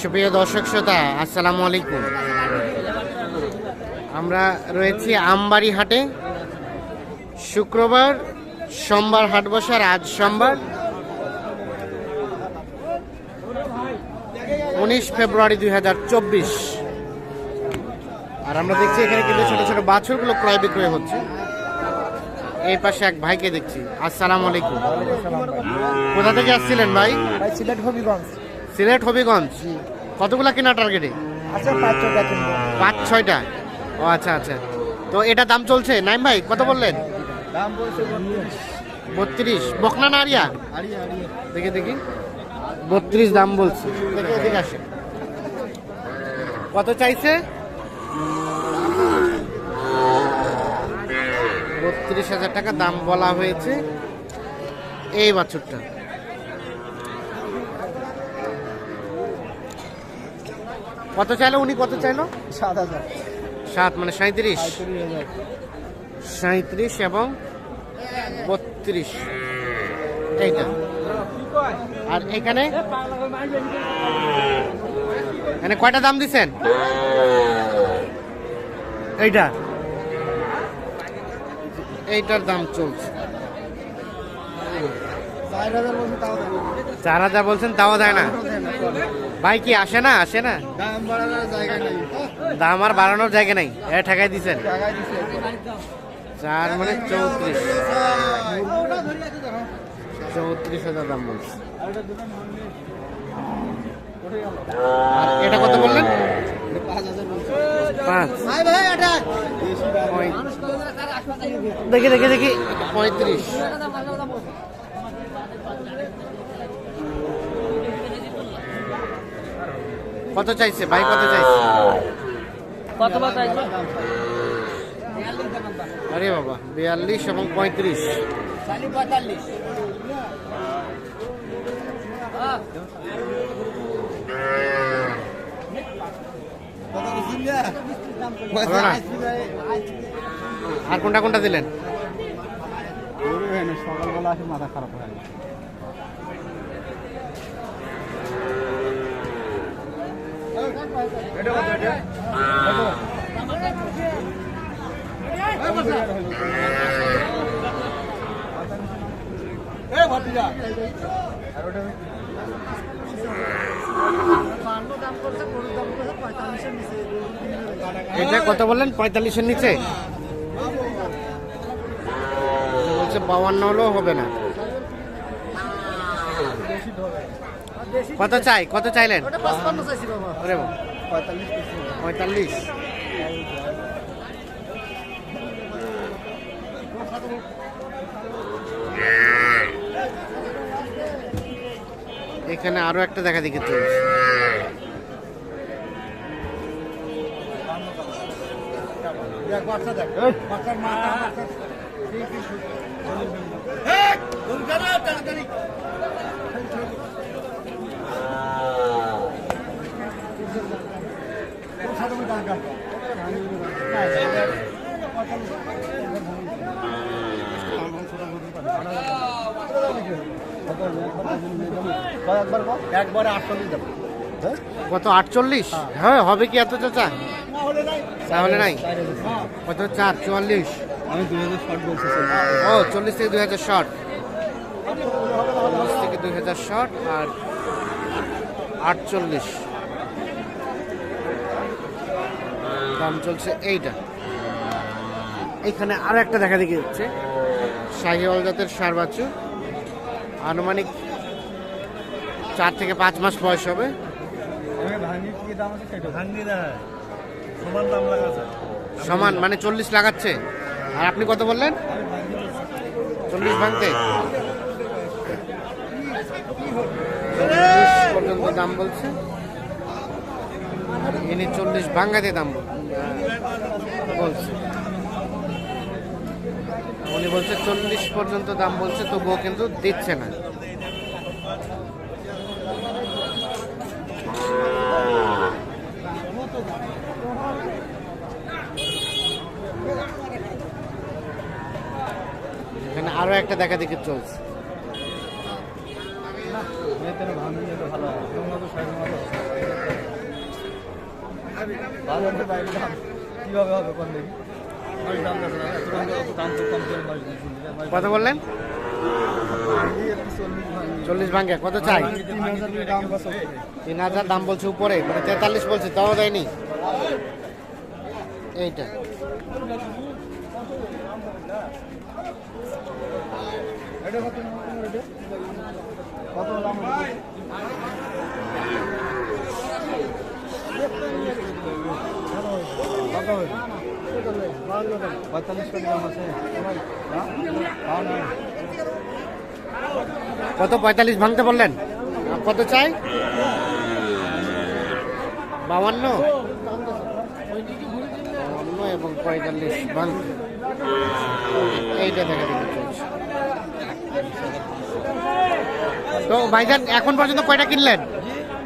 সুপ্রিয় দর্শক শ্রোতা আসসালামু আলাইকুম। আমরা রয়েছি আমবাড়ি হাটে। শুক্রবার সোমবার হাট বসার আজ সোমবার। উনিশ ফেব্রুয়ারি দুই হাজার চব্বিশ। আর আমরা দেখছি এখানে কিন্তু ছোট ছোট বাছুরগুলো ক্রয় বিক্রয় হচ্ছে। এই পাশে এক ভাইকে দেখছি। আসসালাম আলাইকুম। কোথা থেকে আসছিলেন ভাই? ভাই সিলেট হবিগঞ্জ। সিলেট হবিগঞ্জ। কতগুলা কেনা টার্গেটে আচ্ছা পাঁচ পাঁচ ছয়টা? ও আচ্ছা আচ্ছা। তো এটা দাম চলছে? নাইম ভাই কত বললেন? দাম বলছে বত্রিশ। বকনা না আরিয়া। দেখি দেখি। বত্রিশ দাম বলছে। দেখে এদিকে আসে। কত চাইছে? বত্রিশ হাজার টাকা দাম বলা হয়েছে। এই বাছুরটা। কত চাইলো উনি কত চাইলো? সাত হাজার। সাত মানে সাঁত্রিশ সাঁত্রিশ এবং বত্রিশ। এইটা। আর এখানে? এখানে কয়টা দাম দিচ্ছেন এইটা। এইটার দাম চলছে। চার হাজার বলছেন তাও দেয় না। ভাই কি আসে না? আসে না? দাম বাড়ানোর জায়গা নেই। দাম আর বাড়ানোর জায়গা নাই? এ ঠেকাই দিছেন। দিছে। চার মানে চৌত্রিশ। চৌত্রিশ হাজার দাম বলছে। এটা কত বললেন? পাঁচ। এটা দেখি দেখি দেখি। পঁয়ত্রিশ। কত চাইছে? ভাই কত চাইছে? কত কথা আরে বাবা বিয়াল্লিশ এবং পঁয়ত্রিশ? আর কোনটা কোনটা দিলেন? সকালবেলা আসে মাথা খারাপ হয় এটা কত বললেন? পঁয়তাল্লিশের নিচে? বলছে বাউান্ন হলেও হবে না। কত চাই? কত চাইলেন? ওরে বাবা, পঁয়তাল্লিশ পঁয়তাল্লিশ এখানে আরও একটা দেখা দেখি চলছে দেখ একবারে আটচল্লিশ দেবো। কত আটচল্লিশ? হ্যাঁ হবে কি এত চাচা? তাহলে নাই। কত চার চুয়াল্লিশ? আমি দুই হাজার শর্ট বলছি ও চল্লিশ থেকে দুই হাজার শর্ট চল্লিশ থেকে দুই হাজার শর্ট আর আটচল্লিশ। দাম চলছে এইটা। এখানে আরও একটা দেখা দেখি। হচ্ছে শাহিওয়াল জাতের সার বাচ্চু আনুমানিক চার থেকে পাঁচ মাস বয়স হবে। সমান মানে চল্লিশ লাগাচ্ছে। আর আপনি কত বললেন? চল্লিশ ভাঙতে? চল্লিশ পর্যন্ত দাম বলছে। ইনি চল্লিশ ভাঙ্গাতে দাম বল- বলছে। উনি বলছে চল্লিশ পর্যন্ত দাম বলছে, তবুও কিন্তু দিচ্ছে না। আরও একটা দেখা দেখি চলছে। কত বললেন? চল্লিশ ভাঙি ভাঙ্গে কত চাই? তিন হাজার দাম বলছে উপরে মানে তেতাল্লিশ বলছে, তাও দেয়নি। এইটা। কত কত? পঁয়তাল্লিশ ভাঙতে বললেন? কত চাই? বাউান্ন? বাউান্ন এবং পঁয়তাল্লিশ ভাঙতে। এইটা দেখা তো ভাইজান, এখন পর্যন্ত কয়টা কিনলেন?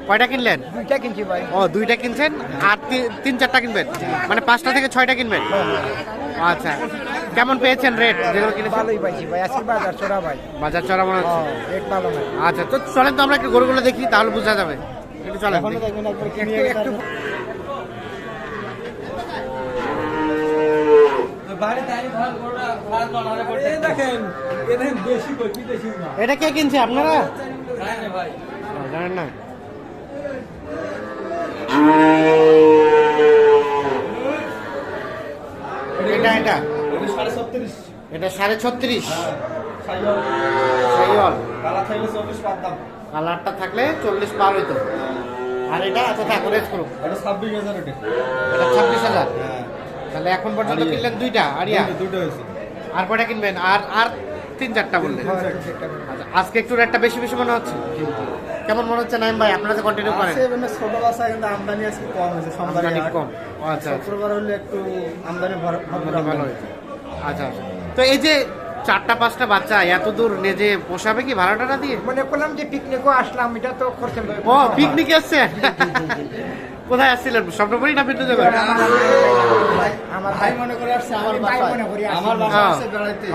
কয়টা কিনলেন? দুইটা কিনছি ভাই। ও দুইটা কিনছেন আর তিন চারটা কিনবেন? মানে পাঁচটা থেকে ছয়টা কিনবেন? আচ্ছা। কেমন পেয়েছেন রেট যেগুলো কিনেছেন? ভালোই পাইছি ভাই আজকে বাজার চড়া ভাই। বাজার চড়া মনে হচ্ছে। রেট ভালো নাই আচ্ছা তো চলেন তো আমরা একটু গরুগুলো দেখি তাহলে বোঝা যাবে। একটু চলেন দেখি। দেখবেন একবার কিনে একটু দেখেন এ দেখেন বেশি কই বিদেশি না। এটা কে কিনছে আপনারা? জানেন না। এটা এটা। সাড়ে এটা সাড়ে ছত্রিশ। কালারটা থাকলে চল্লিশ পার হইতো। আর এটা আচ্ছা থাক রেট করুক এটা ছাব্বিশ হাজার। এটা এটা ছাব্বিশ হাজার হ্যাঁ তাহলে এখন পর্যন্ত। কিনলেন দুইটা আরিয়া। দুটো হয়েছে। আর কয়টা কিনবেন? আর আর তিন চারটা বললেন। আচ্ছা আজকে একটু রেটটা বেশি বেশি মনে হচ্ছে? কেমন মনে হচ্ছে নাইম ভাই? আপনারা তো কন্টিনিউ করেন। মানে ছোট বাসা কিন্তু আমদানি আজকে কম হয়েছে সোমবার কম। আচ্ছা আচ্ছা। শুক্রবার হলে একটু আমদানি ভালো। হয়েছে। আচ্ছা আচ্ছা। তো এই যে চারটা পাঁচটা বাচ্চা এত দূর নেজে পোষাবে কি ভাড়াটা দিয়ে? মনে করলাম যে পিকনিকও আসলাম এটা তো হবে। ও পিকনিক আসছে কোথায় আসছিলেন? স্বপ্নপুরি না বিদ্যুৎ জগৎ আমার ভাই মনে করে আসছে আমার ভাই মনে করে আমার বাসা হ্যাঁ। আসছে বেড়াইতে।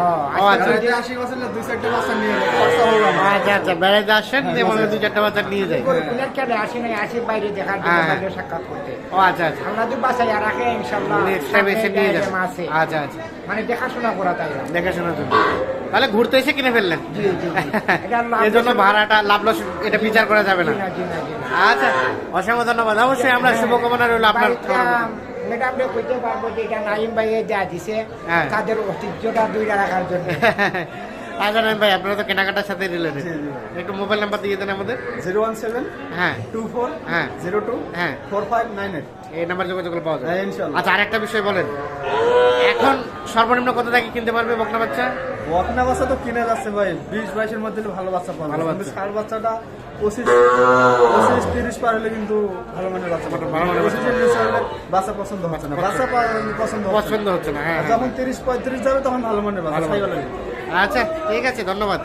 আচ্ছা। আসি বছর দুই চারটে বাচ্চা নিয়ে এলো। খরচা হলো আমার। আচ্ছা আচ্ছা বেড়াইতে আসেন দিয়ে মনে দুই চারটা বাচ্চা নিয়ে যায়। কোনের কেন আসি নাই আসি বাইরে দেখার জন্য হ্যাঁ। সাক্ষাৎ করতে। ও আচ্ছা আচ্ছা। আমরা তো বাসায় রাখে ইনশাল্লাহ নেক্সট টাইম এসে নিয়ে যাবেন আচ্ছা আচ্ছা। মানে দেখাশোনা করা তাই না। দেখাশোনার জন্য তাহলে ঘুরতে এসে কিনে ফেললেন। জি জি জি। এটা লাভ এই জন্য ভাড়াটা লাভ লস এটা বিচার করা যাবে না। আচ্ছা অসংখ্য ধন্যবাদ। অবশ্যই আমরা শুভকামনা রইল আপনার ম্যাডাম কইতে পারব যে এটা নাইম ভাই যা দিছে হ্যাঁ। তাদের ঐতিহ্যটা দুইটা রাখার জন্য। আচ্ছা নাইম ভাই আপনারা তো কেনাকাটার সাথে রিলেটেড। একটু মোবাইল নাম্বার দিয়ে দেন আমাদের। জিরো ওয়ান সেভেন হ্যাঁ। টু ফোর হ্যাঁ। জিরো টু হ্যাঁ। Four five nine eight. এই নাম্বার যোগাযোগ পাওয়া যায় হ্যাঁ, আচ্ছা আরেকটা বিষয় বলেন। এখন সর্বনিম্ন কত টাকা কিনতে পারবে বকনা বাচ্চা? বকনা বাচ্চা তো কিনে যাচ্ছে ভাই। বিশ বাইশের মধ্যে ভালো বাচ্চা পাবে ভালো সার বাচ্চা। ষাট বাচ্চাটা পঁচিশ পঁচিশ তিরিশ পার হলে কিন্তু ভালো মানের বাচ্চা পাবে ভালো মানের বাচ্চা। বাচ্চা পছন্দ হচ্ছে না। বাচ্চা পছন্দ। পছন্দ হচ্ছে না। হ্যাঁ। যখন তিরিশ পঁয়ত্রিশ যাবে তখন ভালো মানের বাচ্চা। আচ্ছা ঠিক আছে ধন্যবাদ।